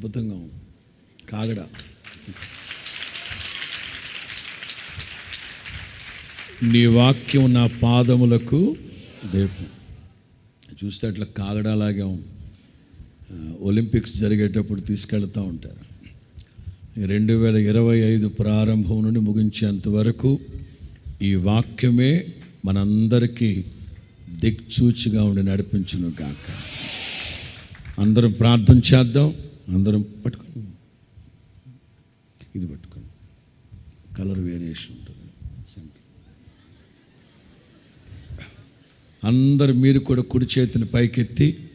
అద్భుతంగా ఉంది. కాగడ. నీ వాక్యం నా పాదములకు దీపం చూస్తే అట్లా కాగడాలాగే ఉంది. ఒలింపిక్స్ జరిగేటప్పుడు తీసుకెళ్తూ ఉంటారు. రెండు వేల ఇరవై ఐదు ప్రారంభం నుండి ముగించేంత వరకు ఈ వాక్యమే మనందరికీ దిక్చూచిగా ఉండి నడిపించును కాక అందరం ప్రార్థన చేద్దాం. అందరం పట్టుకోండి. ఇది పట్టుకోండి. కలర్ వేరియేషన్ ఉంటుంది. అందరు మీరు కూడా కుడి చేతిని పైకెత్తి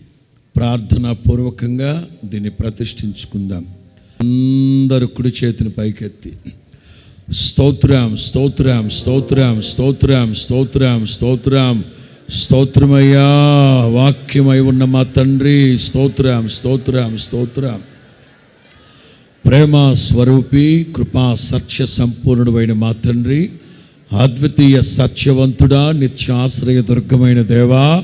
ప్రార్థనాపూర్వకంగా దీన్ని ప్రతిష్ఠించుకుందాం. అందరు కుడి చేతిని పైకెత్తి. స్తోత్రం స్తోత్రం స్తోత్రం స్తోత్రం స్తోత్రం స్తోత్రం. స్తోత్రమయ్యా వాక్యమై ఉన్న మా తండ్రి స్తోత్రం స్తోత్రం స్తోత్రం. ప్రేమ స్వరూపి కృపా సత్య సంపూర్ణుడైన మా తండ్రి అద్వితీయ సత్యవంతుడా నిత్యాశ్రయ దుర్గమైన దేవా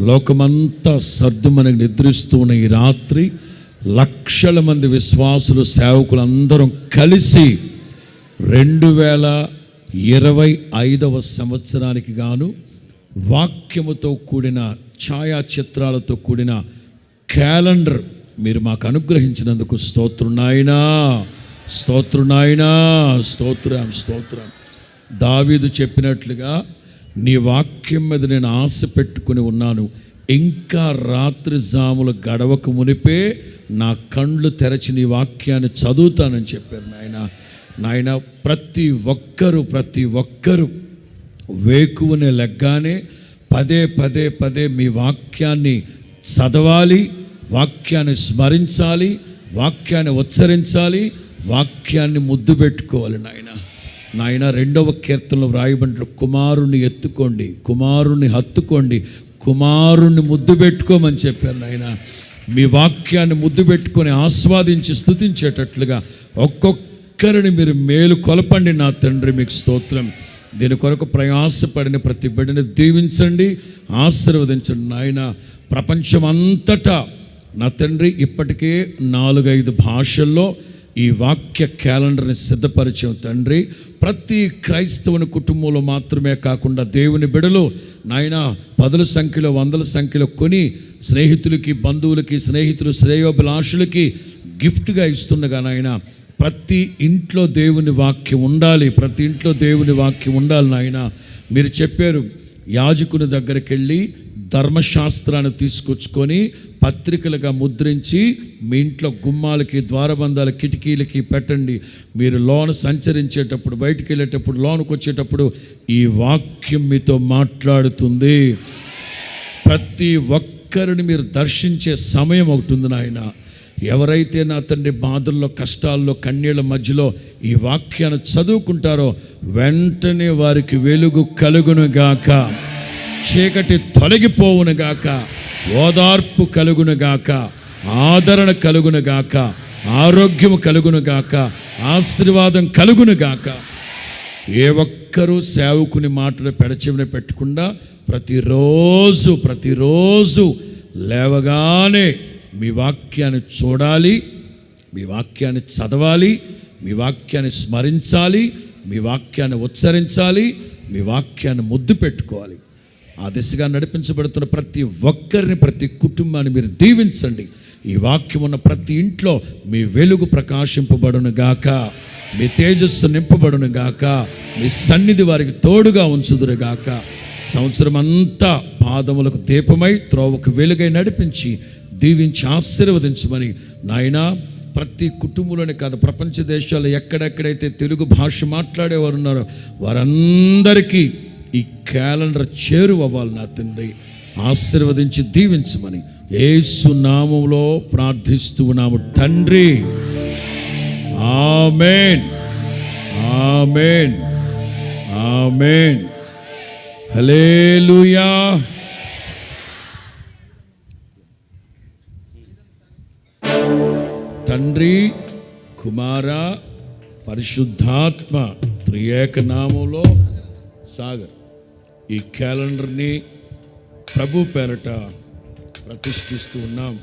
లోకమంతా సర్దు నిద్రిస్తూ ఉన్న ఈ రాత్రి లక్షల మంది విశ్వాసులు సేవకులు అందరం కలిసి రెండు వేల ఇరవై ఐదవ సంవత్సరానికి గాను వాక్యముతో కూడిన ఛాయాచిత్రాలతో కూడిన క్యాలెండర్ మీరు మాకు అనుగ్రహించినందుకు స్తోత్రునాయనా స్తోత్రునాయనా స్తోత్రం స్తోత్రం దావీదు చెప్పినట్లుగా నీ వాక్యం మీద నేను ఆశ పెట్టుకుని ఉన్నాను. ఇంకా రాత్రి జాములు గడవక మునిపే నా కండ్లు తెరచి నీ వాక్యాన్ని చదువుతానని చెప్పారు నాయన. నాయన ప్రతి ఒక్కరు ప్రతి ఒక్కరు వేకువనే లెగ్గానే పదే పదే పదే మీ వాక్యాన్ని చదవాలి వాక్యాన్ని స్మరించాలి వాక్యాన్ని ఉచ్చరించాలి వాక్యాన్ని ముద్దు పెట్టుకోవాలి నాయన. నాయన రెండవ కీర్తనలో వ్రాయబడిన కుమారుని ఎత్తుకోండి కుమారుని హత్తుకోండి కుమారుణ్ణి ముద్దు పెట్టుకోమని చెప్పారు నాయన. మీ వాక్యాన్ని ముద్దు పెట్టుకొని ఆస్వాదించి స్తుతించేటట్లుగా ఒక్కొక్కరిని మీరు మేలు కొలపండి నా తండ్రి మీకు స్తోత్రం. దీని కొరకు ప్రయాసపడిన ప్రతి బిడ్డని దీవించండి ఆశీర్వదించండి నాయన. ప్రపంచమంతటా నా తండ్రి ఇప్పటికే నాలుగైదు భాషల్లో ఈ వాక్య క్యాలెండర్ని సిద్ధపరిచే తండ్రి. ప్రతి క్రైస్తవుని కుటుంబంలో మాత్రమే కాకుండా దేవుని బిడలు నాయన పదుల సంఖ్యలో వందల సంఖ్యలో కొని స్నేహితులకి బంధువులకి స్నేహితులు శ్రేయోభిలాషులకి గిఫ్ట్గా ఇస్తుండగా నాయన ప్రతి ఇంట్లో దేవుని వాక్యం ఉండాలి ప్రతి ఇంట్లో దేవుని వాక్యం ఉండాలి నాయన. మీరు చెప్పారు యాజకుని దగ్గరికి వెళ్ళి ధర్మశాస్త్రాన్ని తీసుకొచ్చుకొని పత్రికలుగా ముద్రించి మీ ఇంట్లో గుమ్మాలకి ద్వారబంధాల కిటికీలకి పెట్టండి. మీరు లోన సంచరించేటప్పుడు బయటికి వెళ్ళేటప్పుడు లోనుకు వచ్చేటప్పుడు ఈ వాక్యం మీతో మాట్లాడుతుంది. ప్రతి ఒక్కరిని మీరు దర్శించే సమయం ఒకటి ఉంది నాయన. ఎవరైతే నా తండ్రి బాధల్లో కష్టాల్లో కన్నీళ్ళ మధ్యలో ఈ వాక్యాన్ని చదువుకుంటారో వెంటనే వారికి వెలుగు కలుగునుగాక చీకటి తొలగిపోవునుగాక ఓదార్పు కలుగునుగాక ఆదరణ కలుగునుగాక ఆరోగ్యం కలుగునుగాక ఆశీర్వాదం కలుగునుగాక ఏ ఒక్కరూ సేవకుని మాటలు పెడచెవిన పెట్టకుండా ప్రతిరోజు ప్రతిరోజు లేవగానే మీ వాక్యాన్ని చూడాలి మీ వాక్యాన్ని చదవాలి మీ వాక్యాన్ని స్మరించాలి మీ వాక్యాన్ని ఉచ్చరించాలి మీ వాక్యాన్ని ముద్దు పెట్టుకోవాలి. ఆ దిశగా నడిపించబడుతున్న ప్రతి ఒక్కరిని ప్రతి కుటుంబాన్ని మీరు దీవించండి. ఈ వాక్యం ఉన్న ప్రతి ఇంట్లో మీ వెలుగు ప్రకాశింపబడును గాక. మీ తేజస్సు నింపబడును గాక. మీ సన్నిధి వారికి తోడుగా ఉంచుదురు గాక. సంవత్సరం అంతా పాదములకు దీపమై త్రోవకు వెలుగై నడిపించి దీవించి ఆశీర్వదించమని. నాయనా ప్రతి కుటుంబంలోనే కాదు ప్రపంచ దేశాల్లో ఎక్కడెక్కడైతే తెలుగు భాష మాట్లాడేవారు ఉన్నారో వారందరికీ ఈ క్యాలెండర్ చేరువవ్వాలి నా తండ్రి. ఆశీర్వదించి దీవించమని. ఏసు నామంలో ప్రార్థిస్తూ ఉన్నాము. తండ్రి ఆమెన్. ఆమెన్. ఆమెన్. హలేలుయా తండ్రి కుమార పరిశుద్ధాత్మ త్రియేక నామంలో సాగర్. ఈ క్యాలెండర్ని ప్రభు పేరట ప్రతిష్ఠిస్తూ ఉన్నాం.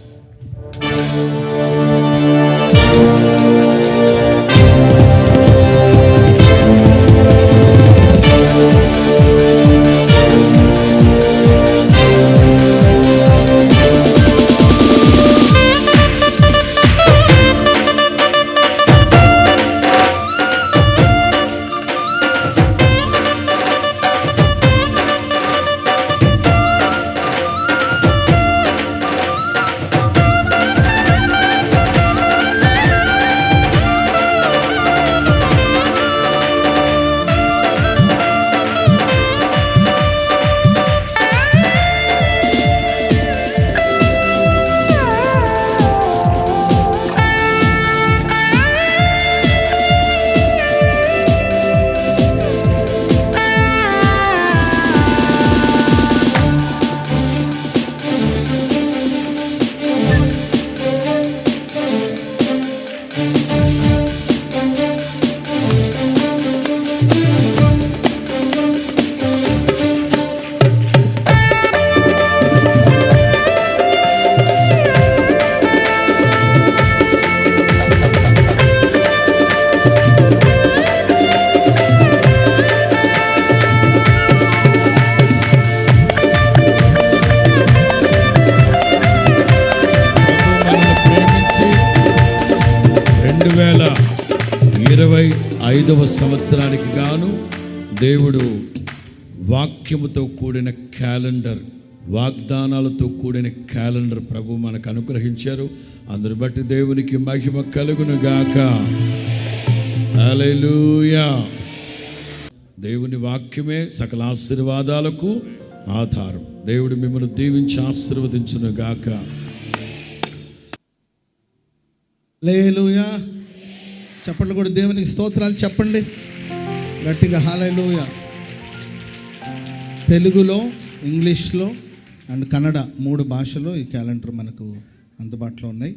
ఐదవ సంవత్సరానికి గాను దేవుడు వాక్యముతో కూడిన క్యాలెండర్ వాగ్దానాలతో కూడిన క్యాలెండర్ ప్రభు మనకు అనుగ్రహించారు. అందుని బట్టి దేవునికి మహిమ కలుగును గాక అలెలుయా దేవుని వాక్యమే సకల ఆశీర్వాదాలకు ఆధారం. దేవుడు మిమ్మల్ని దీవించి ఆశీర్వదించును గాక లేలుయా చెప్పండి కూడా దేవునికి స్తోత్రాలు చెప్పండి. గట్టిగా హాలేలుయ తెలుగులో ఇంగ్లీష్లో అండ్ కన్నడ మూడు భాషలో ఈ క్యాలెండర్ మనకు అందుబాటులో ఉన్నాయి.